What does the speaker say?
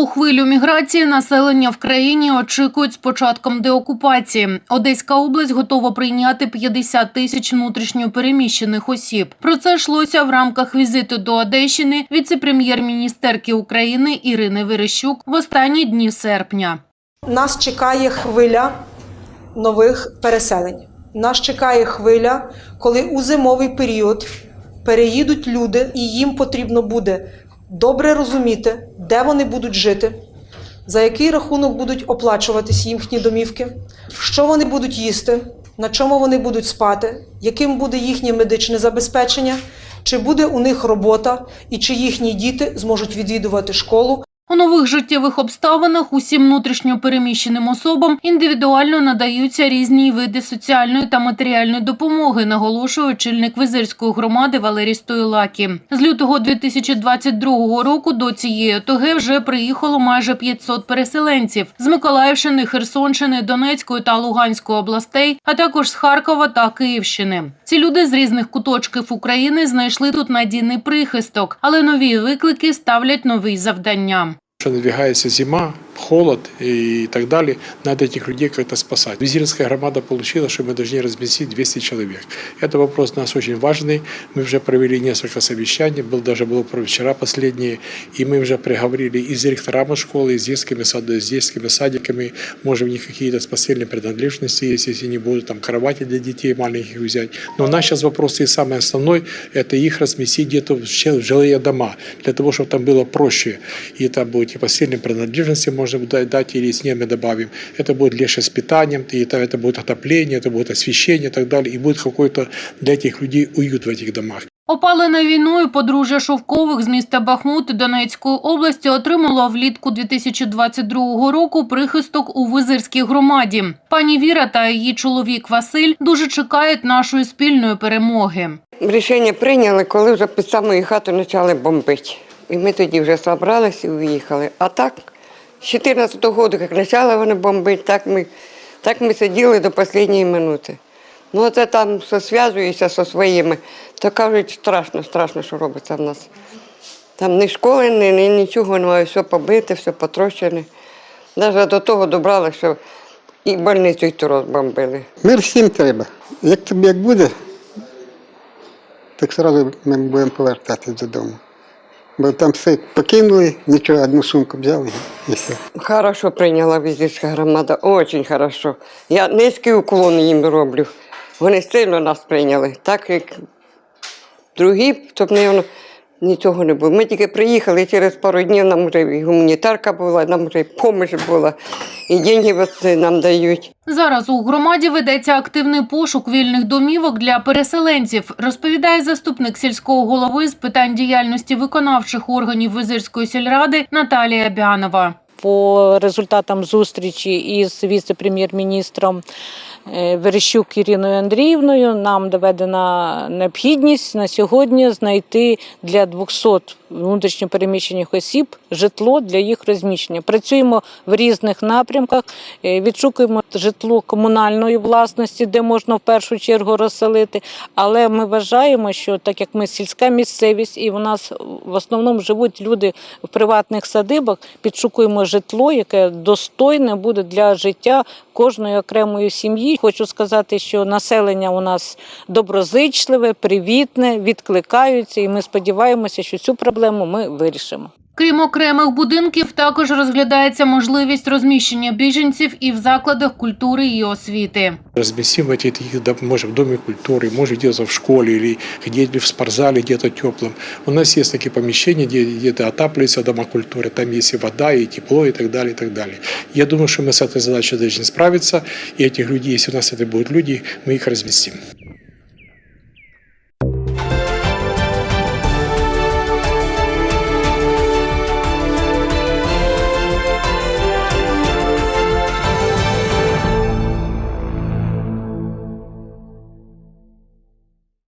Нову хвилю міграції населення в країні очікують з початком деокупації. Одеська область готова прийняти 50 тисяч внутрішньо переміщених осіб. Про це йшлося в рамках візиту до Одещини віце-прем'єр-міністерки України Ірини Верещук в останні дні серпня. Нас чекає хвиля нових переселень. Нас чекає хвиля, коли у зимовий період переїдуть люди, і їм потрібно буде добре розуміти, де вони будуть жити, за який рахунок будуть оплачуватись їхні домівки, що вони будуть їсти, на чому вони будуть спати, яким буде їхнє медичне забезпечення, чи буде у них робота, і чи їхні діти зможуть відвідувати школу, У нових життєвих обставинах усім внутрішньо переміщеним особам індивідуально надаються різні види соціальної та матеріальної допомоги, наголошує очільник Визирської громади Валерій Стойлакі. З лютого 2022 року до цієї ОТГ вже приїхало майже 500 переселенців з Миколаївщини, Херсонщини, Донецької та Луганської областей, а також з Харкова та Київщини. Ці люди з різних куточків України знайшли тут надійний прихисток, але нові виклики ставлять нові завдання. Что надвигается зима, холод и так далее, надо этих людей как-то спасать. Визирская громада получила, что мы должны разместить 200 человек. Это вопрос у нас очень важный. Мы уже провели несколько совещаний, был даже был вчера последние, и мы уже приговорили и с директорами школы, и с детскими, сад- с детскими садиками, может у них какие-то спасательные принадлежности есть, если не будут там кровати для детей маленьких взять. Но у нас сейчас вопрос и самый основной, это их разместить где-то в жилые дома, для того, чтобы там было проще. И там будет и постельные принадлежности можно будет дать, или с ними добавим. Это будет легче с питанием, и это, это будет отопление, это будет освещение и так далее. И будет какой-то для этих людей уют в этих домах. Опалене війною подружжя Шовкових з міста Бахмут Донецької області отримало влітку 2022 року прихисток у Визирській громаді. Пані Віра та її чоловік Василь дуже чекають нашої спільної перемоги. Рішення прийняли, коли вже під самою хату почали бомбити. І ми тоді вже зібралися і уїхали. А так, з 14-го року, як почали вони бомбити, так ми, так ми сиділи до останньої минути. Ну, це там зв'язуюся зі своїми, то кажуть, страшно, страшно, що робиться в нас. Там ні школи, ні, ні нічого немає, все побите, все потрощене. Навіть до того добрали, що і больницю й ту розбомбили. Мир всім треба. Як тобі як буде, так одразу ми будемо повертатися додому. Бо там все покинули, нічого, одну сумку взяли і все. Хорошо прийняла візитська громада, дуже хорошо. Я низький уклон їм роблю. Вони сильно нас прийняли, так як другі, то б напевно, нічого не було. Ми тільки приїхали, через пару днів нам вже і гуманітарка була, нам вже і допомога була, і гроші нам дають. Зараз у громаді ведеться активний пошук вільних домівок для переселенців, розповідає заступник сільського голови з питань діяльності виконавчих органів Визирської сільради Наталія Бянова. по результатам зустрічі із віце-прем'єр-міністром Верещук Іриною Андріївною нам доведена необхідність на сьогодні знайти для 200 внутрішньопереміщених осіб житло для їх розміщення. Працюємо в різних напрямках, е, відшукуємо житло комунальної власності, де можна в першу чергу розселити. Але ми вважаємо, що так як ми сільська місцевість, і в нас в основному живуть люди в приватних садибах, підшукуємо житло, яке достойне буде для життя кожної окремої сім'ї. Хочу сказати, що населення у нас доброзичливе, привітне, відкликаються, і ми сподіваємося, що цю проблему ми вирішимо. Крім окремих будинків, також розглядається можливість розміщення біженців і в закладах культури і освіти. Разместим в этих, да, может, в Доме культуры, может, где-то в школе или где-то в спортзале, где-то теплым. У нас есть такие помещения, где где-то отапливаются дома культуры, там есть и вода, и тепло, и так далее, и так далее. Я думаю, что мы с этой задачей должны справиться, и этих людей, если у нас это будут люди, мы их разместим.